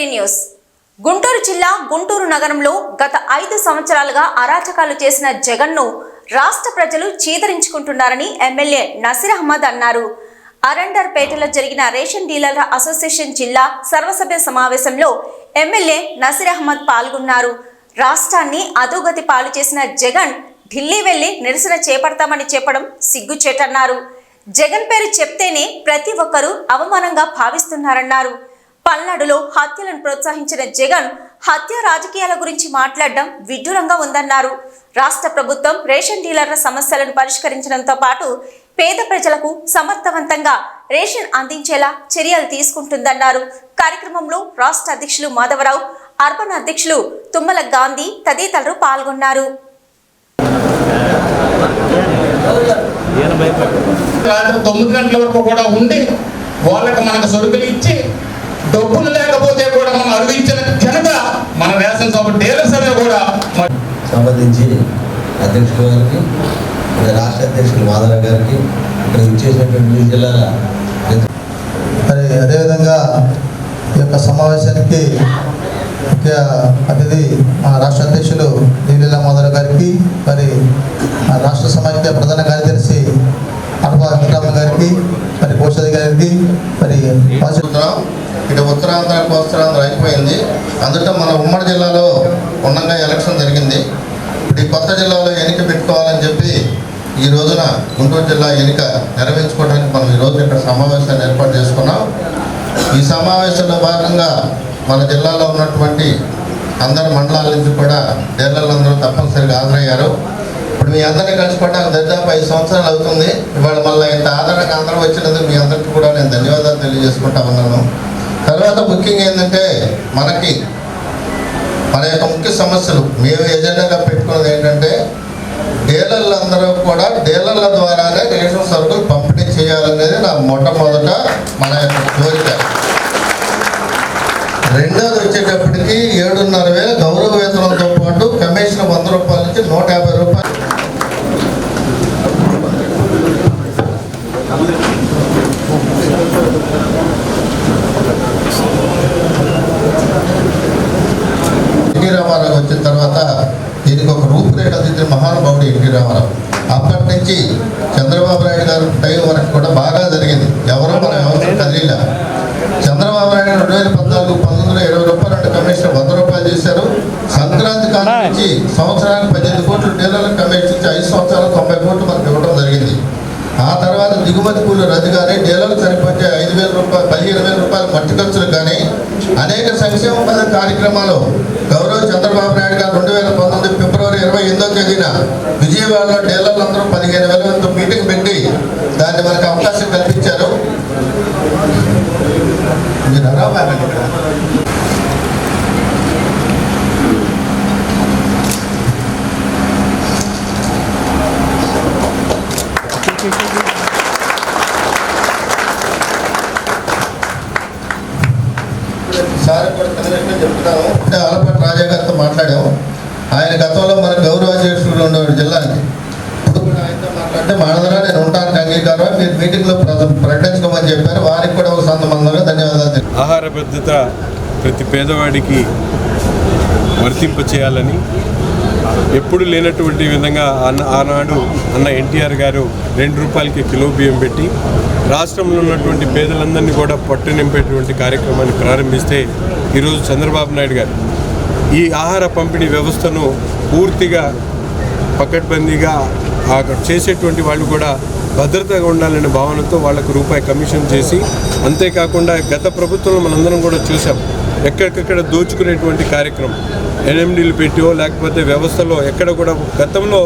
Today news. Guntur జిల్లా గుంటూరు నగరంలో గత ఐదు సంవత్సరాలుగా అరాచకాలు చేసిన జగన్ను రాష్ట్ర ప్రజలు చీదరించుకుంటున్నారని ఎమ్మెల్యే నసీర్ అహ్మద్ అన్నారు. అరండర్పేటలో జరిగిన రేషన్ డీలర్ల అసోసియేషన్ జిల్లా సర్వసభ్య సమావేశంలో ఎమ్మెల్యే నసీర్ అహ్మద్ పాల్గొన్నారు. రాష్ట్రాన్ని అధోగతి పాలు చేసిన జగన్ ఢిల్లీ వెళ్ళి నిరసన చేపడతామని చెప్పడం సిగ్గుచేటన్నారు. జగన్ పేరు చెప్తేనే ప్రతి ఒక్కరూ అవమానంగా భావిస్తున్నారన్నారు. పల్నాడులో హత్యలను ప్రోత్సహించిన జగన్ హత్య రాజకీయాల గురించి మాట్లాడడం విడ్డూరంగా ఉందన్నారు. రాష్ట్ర ప్రభుత్వం రేషన్ డీలర్ల సమస్యలను పరిష్కరించడంతో పాటు పేద ప్రజలకు సమర్థవంతంగా రేషన్ అందించేలా చర్యలు తీసుకుంటుందన్నారు. కార్యక్రమంలో రాష్ట్ర అధ్యక్షులు మాధవరావు అర్బన్ అధ్యక్షులు తుమ్మల గాంధీ తదితరులు పాల్గొన్నారు. తొమ్మిది గంటల వరకు కూడా ఉండి వాళ్ళకి మనకు సరుకులు ఇచ్చి డబ్బులు లేకపోతే కూడా మనం అరువించిన ఘనత మన రేషన్ షాప్ డీలర్స్ అనే కూడా సంబంధించి అధ్యక్షుల గారికి రాష్ట్ర అధ్యక్షులు మాధవ గారికి ఇక్కడ ఇచ్చేసినటువంటి జిల్లాల మరి అదేవిధంగా ఈ యొక్క సమావేశానికి ముఖ్య అతిథి మా రాష్ట్ర అధ్యక్షులు నీలిలా మోదర గారికి మరి రాష్ట్ర సమాఖ్య ప్రధాన కార్యదర్శి అడప వెంకటరామన్ గారికి మరి గారికి మరి ఉత్తరాంధ్ర కోస్తరాంధ్ర అయిపోయింది. అందులో మన ఉమ్మడి జిల్లాలో ఉండగా ఎలక్షన్ జరిగింది. ఇప్పుడు ఈ కొత్త జిల్లాలో ఎన్నిక పెట్టుకోవాలని చెప్పి ఈ రోజున గుంటూరు జిల్లా ఎన్నిక నెరవేర్చుకోవడానికి మనం ఈ రోజు ఇక్కడ సమావేశాన్ని ఏర్పాటు చేసుకున్నాం. ఈ సమావేశంలో భాగంగా మన జిల్లాలో ఉన్నటువంటి అందరి మండలాల నుంచి కూడా డీలర్లందరూ తప్పనిసరిగా హాజరయ్యారు. ఇప్పుడు మీ అందరినీ కలిసిపోవడానికి దాదాపు ఐదు సంవత్సరాలు అవుతుంది. ఇవాళ మళ్ళీ ఇంత ఆదరణకు అందరూ వచ్చినందుకు మీ అందరికీ కూడా నేను ధన్యవాదాలు తెలియజేసుకుంటా ఉన్నాను. తర్వాత ముఖ్యంగా ఏంటంటే మనకి మన యొక్క ముఖ్య సమస్యలు మేము ఎజెండాగా పెట్టుకున్నది ఏంటంటే డీలర్లందరూ కూడా డీలర్ల ద్వారానే రేషన్ సరుకులు పంపిణీ చేయాలనేది నా మొట్టమొదట మన యొక్క కోరిక. రెండోది వచ్చేటప్పటికి ఏడున్నర వేల గౌరవ వేతనంతో పాటు కమిషన్ వంద రూపాయల నుంచి నూట యాభై రూపాయలు ఎన్టీ రామారావు వచ్చిన తర్వాత దీనికి ఒక రూపురేఖ దిద్దిన మహానుభావుడు ఎన్టీ రామారావు అప్పటి నుంచి చంద్రబాబు నాయుడు గారు టైం వరకు కూడా బాగా జరిగింది. ఎవరో మనం ఎవరు కదిలీలా చంద్రబాబు నాయుడు రెండు వేల పద్నాలుగు పంతొమ్మిదిలో ఇరవై రూపాయలు అంటే కమిషన్ వంద రూపాయలు చేశారు. సంక్రాంతి కాలం నుంచి సంవత్సరానికి పద్దెనిమిది కోట్లు డీలర్లకు కమిషన్ ఇచ్చి ఐదు సంవత్సరాలు తొంభై కోట్లు మనకు ఇవ్వడం జరిగింది. ఆ తర్వాత దిగుమతి కూలి రద్దు కానీ డీలర్లు సరిపోతే ఐదు వేల రూపాయలు పదిహేను వేల రూపాయలు మట్టి ఖర్చులకు కానీ అనేక సంక్షేమ పథక కార్యక్రమాలు గౌరవ చంద్రబాబు నాయుడు గారు రెండు వేల పంతొమ్మిది ఫిబ్రవరి ఇరవై ఎనిమిదో తేదీన విజయవాడలో డీలర్లందరూ పదిహేను వేల మీటింగ్ పెట్టి దాన్ని అవకాశం కల్పించారు. మీరు అరాబాగండి ఇక్కడ. సార్ కూడా కదిలినట్టు చెప్తున్నాము అంటే ఆలపాటి రాజా గారితో మాట్లాడాము ఆయన గతంలో మన గౌరవ అధ్యక్షుడు ఉండేవాడు ఆయనతో మాట్లాడితే నేను ఉంటానికి అంగీకారం. మీరు మీటింగ్లో ప్రకటించుకోమని చెప్పారు. వారికి కూడా ఒక ధన్యవాదాలు ఆహార భద్రత ప్రతి పేదవాడికి వర్తింప చేయాలని ఎప్పుడు లేనటువంటి విధంగా అన్న ఆనాడు అన్న ఎన్టీఆర్ గారు రెండు రూపాయలకి కిలో బియ్యం పెట్టి రాష్ట్రంలో ఉన్నటువంటి పేదలందరినీ కూడా పట్టు నింపేటువంటి కార్యక్రమాన్ని ప్రారంభిస్తే ఈరోజు చంద్రబాబు నాయుడు గారు ఈ ఆహార పంపిణీ వ్యవస్థను పూర్తిగా పకడ్బందీగా అక్కడ చేసేటువంటి వాళ్ళు కూడా భద్రతగా ఉండాలనే భావనతో వాళ్ళకు రూపాయి కమిషన్ చేసి అంతేకాకుండా గత ప్రభుత్వంలో మనందరం కూడా చూసాం ఎక్కడికక్కడ దోచుకునేటువంటి కార్యక్రమం. ఎన్ఎండీలు పెట్టో లేకపోతే వ్యవస్థలో ఎక్కడ కూడా గతంలో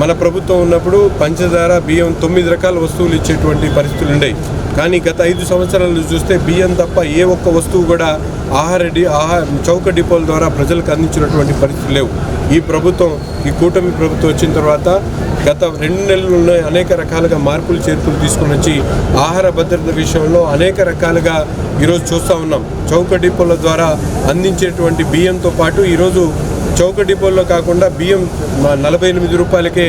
మన ప్రభుత్వం ఉన్నప్పుడు పంచదార బియ్యం తొమ్మిది రకాల వస్తువులు ఇచ్చేటువంటి పరిస్థితులు ఉండేవి. కానీ గత ఐదు సంవత్సరాలు చూస్తే బియ్యం తప్ప ఏ ఒక్క వస్తువు కూడా ఆహార డి ఆహార చౌక డిపోల ద్వారా ప్రజలకు అందించినటువంటి పరిస్థితులు లేవు. ఈ ప్రభుత్వం ఈ కూటమి ప్రభుత్వం వచ్చిన తర్వాత గత రెండు నెలల్లో అనేక రకాలుగా మార్పులు చేర్పులు తీసుకుని వచ్చి ఆహార భద్రత విషయంలో అనేక రకాలుగా ఈరోజు చూస్తూ ఉన్నాం. చౌక డిపోల ద్వారా అందించేటువంటి బియ్యంతో పాటు ఈరోజు చౌక డిపోల్లో కాకుండా బియ్యం నలభై ఎనిమిది రూపాయలకే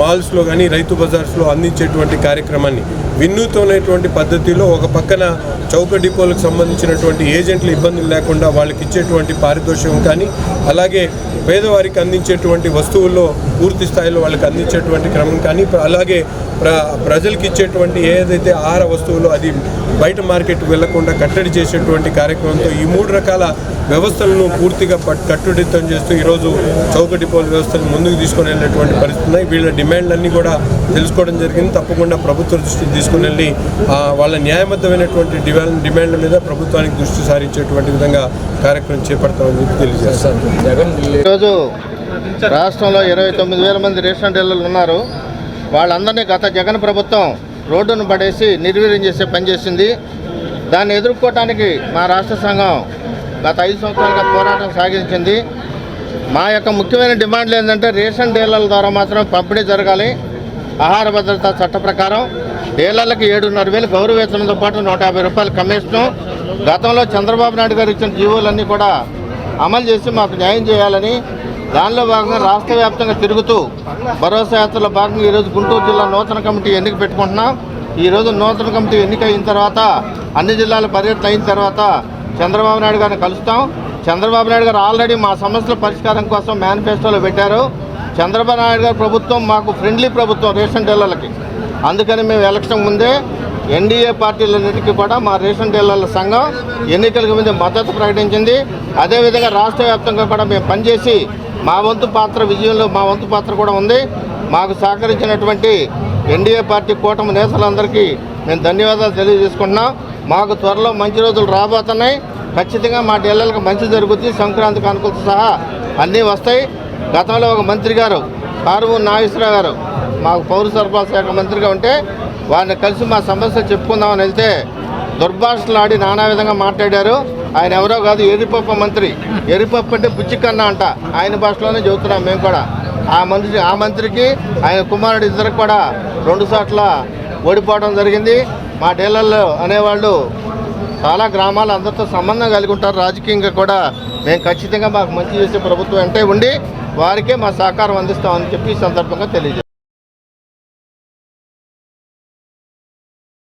మాల్స్లో కానీ రైతు బజార్స్లో అందించేటువంటి కార్యక్రమాన్ని వినూత్నమైనటువంటి పద్ధతిలో ఒక పక్కన చౌక డిపోలకు సంబంధించినటువంటి ఏజెంట్లు ఇబ్బందులు లేకుండా వాళ్ళకి ఇచ్చేటువంటి పారితోషికం కానీ అలాగే పేదవారికి అందించేటువంటి వస్తువుల్లో పూర్తి స్థాయిలో వాళ్ళకి అందించేటువంటి క్రమం కానీ అలాగే ప్ర ప్రజలకు ఇచ్చేటువంటి ఏదైతే ఆహార వస్తువులు అది బయట మార్కెట్కి వెళ్ళకుండా కట్టడి చేసేటువంటి కార్యక్రమంతో ఈ మూడు రకాల వ్యవస్థలను పూర్తిగా పట్- కట్టుదిట్టం చేస్తూ ఈరోజు చౌక డిపోల వ్యవస్థను ముందుకు తీసుకొని వెళ్ళినటువంటి పరిస్థితి ఉన్నాయి. వీళ్ళ డిమాండ్లన్నీ కూడా తెలుసుకోవడం జరిగింది. తప్పకుండా ప్రభుత్వ దృష్టి తీసుకుని వెళ్ళి వాళ్ళ న్యాయబద్ధమైనటువంటి డిమాండ్ డిమాండ్ల మీద ప్రభుత్వానికి దృష్టి సారించేటువంటి విధంగా కార్యక్రమం చేపడతామని చెప్పి తెలియజేస్తాను. ఈరోజు రాష్ట్రంలో ఇరవై తొమ్మిది వేల మంది రేషన్ డీలర్లు ఉన్నారు. వాళ్ళందరినీ గత జగన్ ప్రభుత్వం రోడ్డును పడేసి నిర్వీర్యం చేసే పని చేసింది. దాన్ని ఎదుర్కోవటానికి మా రాష్ట్ర సంఘం గత ఐదు సంవత్సరాలుగా పోరాటం సాగించింది. మా యొక్క ముఖ్యమైన డిమాండ్లు ఏంటంటే రేషన్ డీలర్ల ద్వారా మాత్రం పంపిణీ జరగాలి. ఆహార భద్రత చట్ట ప్రకారం డీలర్లకు ఏడున్నర వేలు గౌరవ వేతనంతో పాటు నూట యాభై రూపాయల కమిషను. గతంలో చంద్రబాబు నాయుడు గారు ఇచ్చిన జీవోలన్నీ కూడా అమలు చేసి మాకు న్యాయం చేయాలని దానిలో భాగంగా రాష్ట్ర వ్యాప్తంగా తిరుగుతూ భరోసా యాత్రలో భాగంగా ఈరోజు గుంటూరు జిల్లా నూతన కమిటీ ఎన్నిక పెట్టుకుంటున్నాం. ఈరోజు నూతన కమిటీ ఎన్నిక అయిన తర్వాత అన్ని జిల్లాల పర్యటన అయిన తర్వాత చంద్రబాబు నాయుడు గారిని కలుస్తాం. చంద్రబాబు నాయుడు గారు ఆల్రెడీ మా సమస్యల పరిష్కారం కోసం మేనిఫెస్టోలో పెట్టారు. చంద్రబాబు నాయుడు గారు ప్రభుత్వం మాకు ఫ్రెండ్లీ ప్రభుత్వం రేషన్ డీలర్లకి. అందుకని మేము ఎలక్షన్ ముందే ఎన్డీఏ పార్టీలన్నిటికీ కూడా మా రేషన్ డీలర్ల సంఘం ఎన్నికలకు ముందు మద్దతు ప్రకటించింది. అదేవిధంగా రాష్ట్ర వ్యాప్తంగా కూడా మేము పనిచేసి మా వంతు పాత్ర విజయంలో మా వంతు పాత్ర కూడా ఉంది. మాకు సహకరించినటువంటి ఎన్డీఏ పార్టీ కూటమి నేతలందరికీ మేము ధన్యవాదాలు తెలియజేసుకుంటున్నాం. మాకు త్వరలో మంచి రోజులు రాబోతున్నాయి. ఖచ్చితంగా మా డీలర్లకు మంచి జరుగుతుంది సంక్రాంతి కానుకలతో సహా అన్నీ వస్తాయి. గతంలో ఒక మంత్రి గారు కారువు నాగేశ్వరరావు గారు మాకు పౌర సరఫరా శాఖ మంత్రిగా ఉంటే వారిని కలిసి మా సమస్య చెప్పుకుందామని వెళ్తే దుర్భాషలాడి నానా విధంగా మాట్లాడారు. ఆయన ఎవరో కాదు ఎరిపప్ప మంత్రి. ఎర్రిపప్పు అంటే బుచ్చికన్నా అంట. ఆయన భాషలోనే చెబుతున్నాం మేము కూడా. ఆ మంత్రి ఆ మంత్రికి ఆయన కుమారుడు ఇద్దరికి కూడా రెండు చోట్ల ఓడిపోవడం జరిగింది. మా డీలర్లు అనేవాళ్ళు చాలా గ్రామాలు అందరితో సంబంధం కలిగి ఉంటారు. రాజకీయంగా కూడా మేము ఖచ్చితంగా మాకు మంచి చేసే ప్రభుత్వం అంటే ఉండి వారికే మా సహకారం అందిస్తామని చెప్పి ఈ సందర్భంగా తెలియజేస్తాం